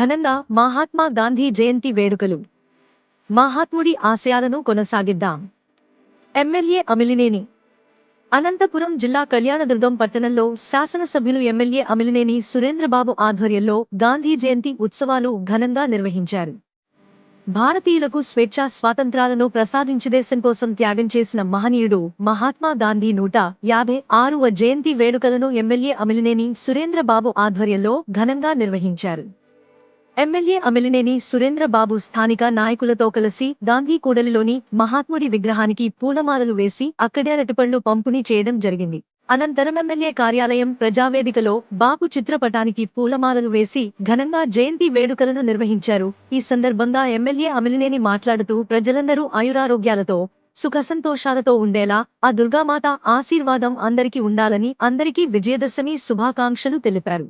ఘనంగా మహాత్మా గాంధీ జయంతి వేడుకలు. మహాత్ముడి ఆశయాలను కొనసాగిద్దాం. ఎమ్మెల్యే అమిలినేని. అనంతపురం జిల్లా కళ్యాణదుర్గం పట్టణంలో శాసనసభ్యులు ఎమ్మెల్యే అమిలినేని సురేంద్రబాబు ఆధ్వర్యంలో గాంధీ జయంతి ఉత్సవాలు ఘనంగా నిర్వహించారు. భారతీయులకు స్వేచ్ఛా స్వాతంత్రాలను ప్రసాదించదేశం కోసం త్యాగం చేసిన మహనీయుడు మహాత్మా గాంధీ నూట యాభై ఆరువ జయంతి వేడుకలను ఎమ్మెల్యే అమిలినేని సురేంద్రబాబు ఆధ్వర్యంలో ఘనంగా నిర్వహించారు. ఎమ్మెల్యే అమిలినేని సురేంద్రబాబు స్థానిక నాయకులతో కలిసి గాంధీ కూడలిలోని మహాత్ముడి విగ్రహానికి పూలమాలలు వేసి అక్కడే అరటిపళ్ళు పంపిణీ చేయడం జరిగింది. అనంతరం ఎమ్మెల్యే కార్యాలయం ప్రజావేదికలో బాబు చిత్రపటానికి పూలమాలలు వేసి ఘనంగా జయంతి వేడుకలను నిర్వహించారు. ఈ సందర్భంగా ఎమ్మెల్యే అమిలినేని మాట్లాడుతూ ప్రజలందరూ ఆయురారోగ్యాలతో సుఖసంతోషాలతో ఉండేలా ఆ దుర్గామాత ఆశీర్వాదం అందరికీ ఉండాలని అందరికీ విజయదశమి శుభాకాంక్షలు తెలిపారు.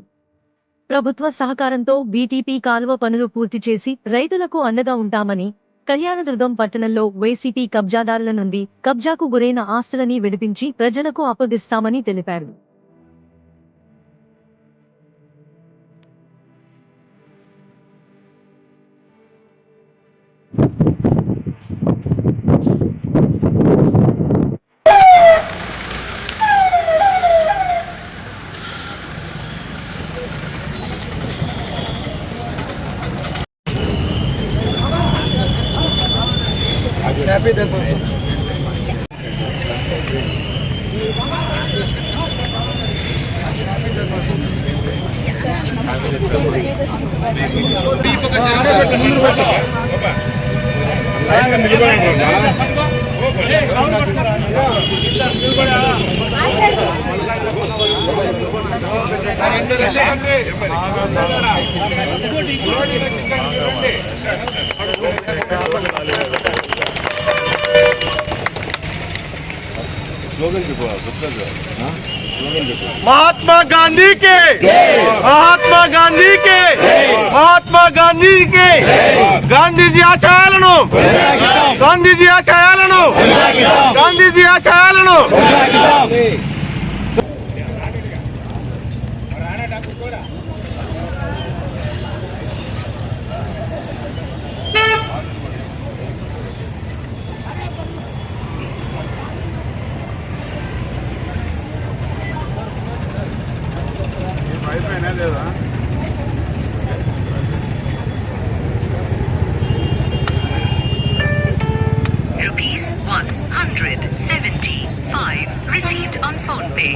ప్రభుత్వ సహకారంతో బీటీపీ కాలువ పనులు పూర్తి చేసి రైతులకు అండగా ఉంటామని కళ్యాణదుర్గం పట్టణంలో వైసీపీ కబ్జాదారుల నుండి కబ్జాకు గురైన ఆస్తులని విడిపించి ప్రజలకు అప్పగిస్తామని తెలిపారు. స్లోగన్ చెప్పు దసరా స్లోగన్ महात्मा गांधी के महात्मा गांधी के మహాత్మా గాంధీ కి గాంధీజీ ఆశయాలను గాంధీజీ ఆశయాలను గాంధీజీ ఆశయాలను అయిపోయినా లేదా rupees 175 received on phone pay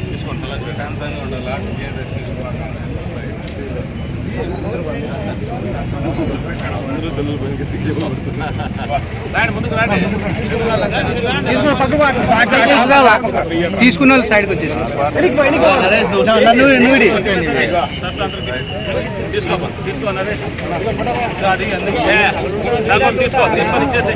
తీసుకుంటా ప్రశాంతంగా ఉండాలా. తీసుకున్న వాళ్ళు సైడ్కి వచ్చేసి తీసుకో తీసుకో నరేష్. అది ఎందుకు ఏ, నాకు తీసుకో తీసుకొని ఇచ్చేసి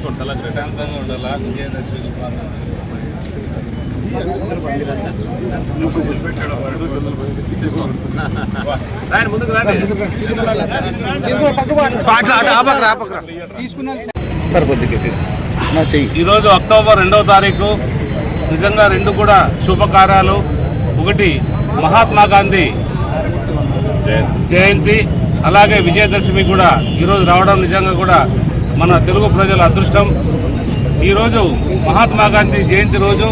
తీసుకుంటా ప్రశాంతంగా ఉండాలా? విజయదశమి శుభాకాంక్షలు. రాయండి ముందుకు రండి. సార్ కొద్దిగా నా చెయ్యి ఈరోజు అక్టోబర్ రెండవ తారీఖు. నిజంగా రెండు కూడా శుభకార్యాలు. ఒకటి మహాత్మా గాంధీ జయంతి. అలాగే విజయదశమి కూడా ఈరోజు రావడం నిజంగా కూడా మన తెలుగు ప్రజల అదృష్టం. ఈరోజు మహాత్మా గాంధీ జయంతి రోజు.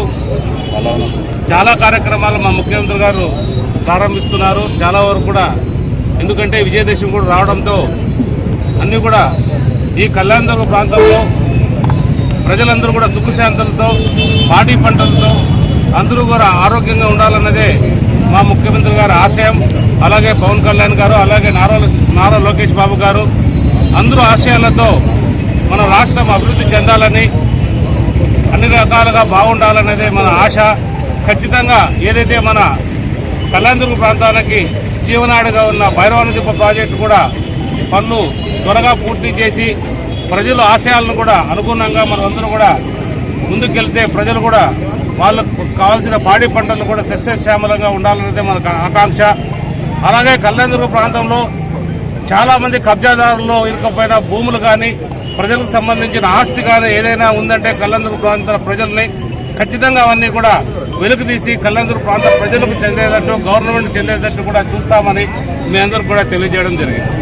చాలా కార్యక్రమాలు మా ముఖ్యమంత్రి గారు ప్రారంభిస్తున్నారు. చాలా వరకు కూడా ఎందుకంటే విజయదశమి కూడా రావడంతో అన్నీ కూడా ఈ కళ్యాణదుర్గ ప్రాంతంలో ప్రజలందరూ కూడా సుఖశాంతులతో పాడి పంటలతో అందరూ కూడా ఆరోగ్యంగా ఉండాలన్నదే మా ముఖ్యమంత్రి గారి ఆశయం. అలాగే పవన్ కళ్యాణ్ గారు అలాగే నారా నారా లోకేష్ బాబు గారు అందరూ ఆశయాలతో మన రాష్ట్రం అభివృద్ధి చెందాలని అన్ని రకాలుగా బాగుండాలనేదే మన ఆశ. ఖచ్చితంగా ఏదైతే మన కళ్యాణదుర్గ ప్రాంతానికి జీవనాడిగా ఉన్న భైరవనదీప ప్రాజెక్టు కూడా పనులు త్వరగా పూర్తి చేసి ప్రజల ఆశయాలను కూడా అనుగుణంగా మనమందరూ కూడా ముందుకెళ్తే ప్రజలు కూడా వాళ్ళకు కావాల్సిన పాడి పంటలు కూడా సస్యశ్యామలంగా ఉండాలన్నదే మన ఆకాంక్ష. అలాగే కళ్యాణదుర్గ ప్రాంతంలో చాలామంది కబ్జాదారుల్లో ఇరుకపోయిన భూములు కానీ ప్రజలకు సంబంధించిన ఆస్తి కానీ ఏదైనా ఉందంటే కల్లందరూ ప్రాంత ప్రజల్ని ఖచ్చితంగా అవన్నీ కూడా వెలుగు తీసి కల్లందరూ ప్రాంత ప్రజలకు చెందేటట్టు గవర్నమెంట్ చెందేటట్టు కూడా చూస్తామని మీ అందరికి కూడా తెలియజేయడం జరిగింది.